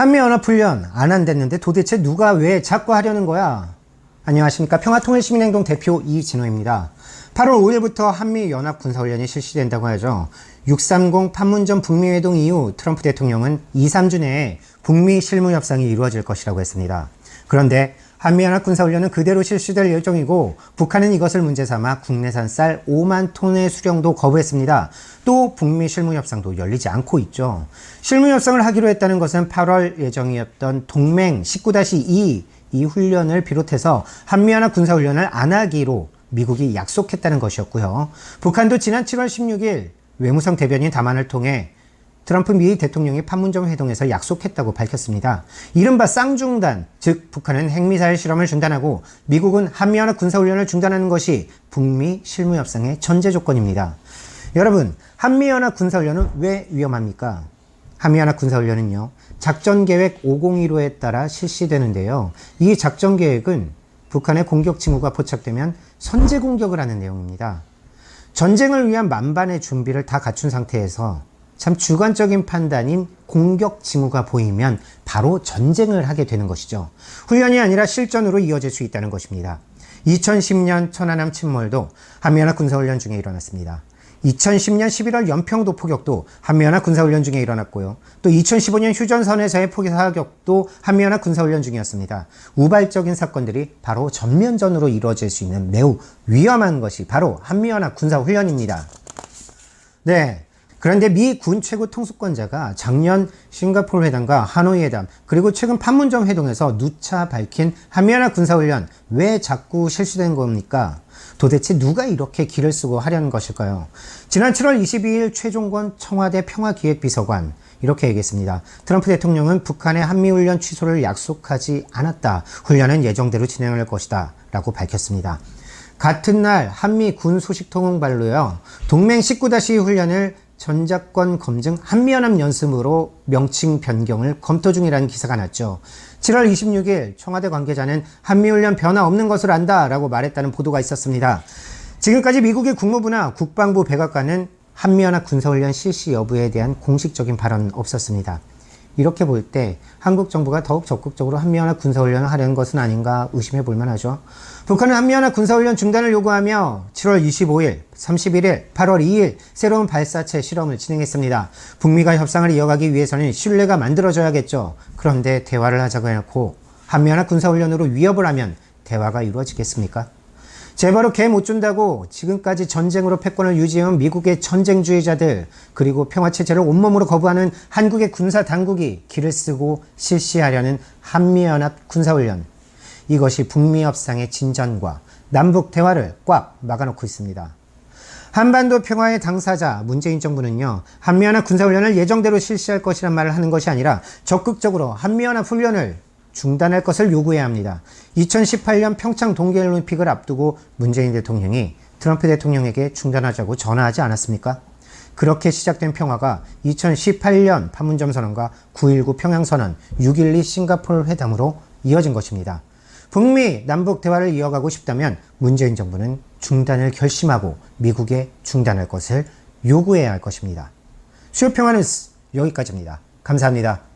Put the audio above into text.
한미연합훈련 안 한댔는데 도대체 누가 왜 자꾸 하려는 거야? 안녕하십니까. 평화통일시민행동 대표 이진호입니다. 8월 5일부터 한미연합군사훈련이 실시된다고 하죠. 630 판문점 북미회동 이후 트럼프 대통령은 2, 3주 내에 북미 실무협상이 이루어질 것이라고 했습니다. 그런데 한미연합군사훈련은 그대로 실시될 예정이고 북한은 이것을 문제 삼아 국내산 쌀 5만 톤의 수령도 거부했습니다. 또 북미 실무협상도 열리지 않고 있죠. 실무협상을 하기로 했다는 것은 8월 예정이었던 동맹 19-2 이 훈련을 비롯해서 한미연합 군사훈련을 안 하기로 미국이 약속했다는 것이었고요. 북한도 지난 7월 16일 외무성 대변인 담화를 통해 트럼프 미 대통령이 판문점 회동에서 약속했다고 밝혔습니다. 이른바 쌍중단, 즉 북한은 핵미사일 실험을 중단하고 미국은 한미연합 군사훈련을 중단하는 것이 북미 실무협상의 전제 조건입니다. 여러분, 한미연합 군사훈련은 왜 위험합니까? 한미연합 군사훈련은요, 작전계획 501호에 따라 실시되는데요. 이 작전계획은 북한의 공격 징후가 포착되면 선제 공격을 하는 내용입니다. 전쟁을 위한 만반의 준비를 다 갖춘 상태에서 참 주관적인 판단인 공격 징후가 보이면 바로 전쟁을 하게 되는 것이죠. 훈련이 아니라 실전으로 이어질 수 있다는 것입니다. 2010년 천안함 침몰도 한미연합 군사훈련 중에 일어났습니다. 2010년 11월 연평도 포격도 한미연합 군사훈련 중에 일어났고요. 또 2015년 휴전선에서의 포격 사격도 한미연합 군사훈련 중이었습니다. 우발적인 사건들이 바로 전면전으로 이루어질 수 있는 매우 위험한 것이 바로 한미연합 군사훈련입니다. 네. 그런데 미 군 최고 통수권자가 작년 싱가포르 회담과 하노이 회담 그리고 최근 판문점 회동에서 누차 밝힌 한미연합 군사훈련 왜 자꾸 실시된 겁니까? 도대체 누가 이렇게 길을 쓰고 하려는 것일까요? 지난 7월 22일 최종권 청와대 평화기획비서관 이렇게 얘기했습니다. 트럼프 대통령은 북한의 한미훈련 취소를 약속하지 않았다. 훈련은 예정대로 진행할 것이다. 라고 밝혔습니다. 같은 날 한미 군 소식 통응 발로요. 동맹 19-2 훈련을 전작권 검증 한미연합 연습으로 명칭 변경을 검토 중이라는 기사가 났죠. 7월 26일 청와대 관계자는 한미훈련 변화 없는 것을 안다 라고 말했다는 보도가 있었습니다. 지금까지 미국의 국무부나 국방부 백악관은 한미연합 군사훈련 실시 여부에 대한 공식적인 발언은 없었습니다. 이렇게 볼 때 한국 정부가 더욱 적극적으로 한미연합 군사훈련을 하려는 것은 아닌가 의심해 볼 만 하죠. 북한은 한미연합 군사훈련 중단을 요구하며 7월 25일, 31일, 8월 2일 새로운 발사체 실험을 진행했습니다. 북미가 협상을 이어가기 위해서는 신뢰가 만들어져야겠죠. 그런데 대화를 하자고 해놓고 한미연합 군사훈련으로 위협을 하면 대화가 이루어지겠습니까? 제바로 개 못 준다고 지금까지 전쟁으로 패권을 유지해온 미국의 전쟁주의자들 그리고 평화체제를 온몸으로 거부하는 한국의 군사 당국이 길을 쓰고 실시하려는 한미연합 군사훈련 이것이 북미 협상의 진전과 남북 대화를 꽉 막아놓고 있습니다. 한반도 평화의 당사자 문재인 정부는요 한미연합 군사훈련을 예정대로 실시할 것이란 말을 하는 것이 아니라 적극적으로 한미연합 훈련을 중단할 것을 요구해야 합니다. 2018년 평창 동계올림픽을 앞두고 문재인 대통령이 트럼프 대통령에게 중단하자고 전화하지 않았습니까? 그렇게 시작된 평화가 2018년 판문점 선언과 9.19 평양 선언, 6.12 싱가포르 회담으로 이어진 것입니다. 북미 남북 대화를 이어가고 싶다면 문재인 정부는 중단을 결심하고 미국에 중단할 것을 요구해야 할 것입니다. 수요 평화는 여기까지입니다. 감사합니다.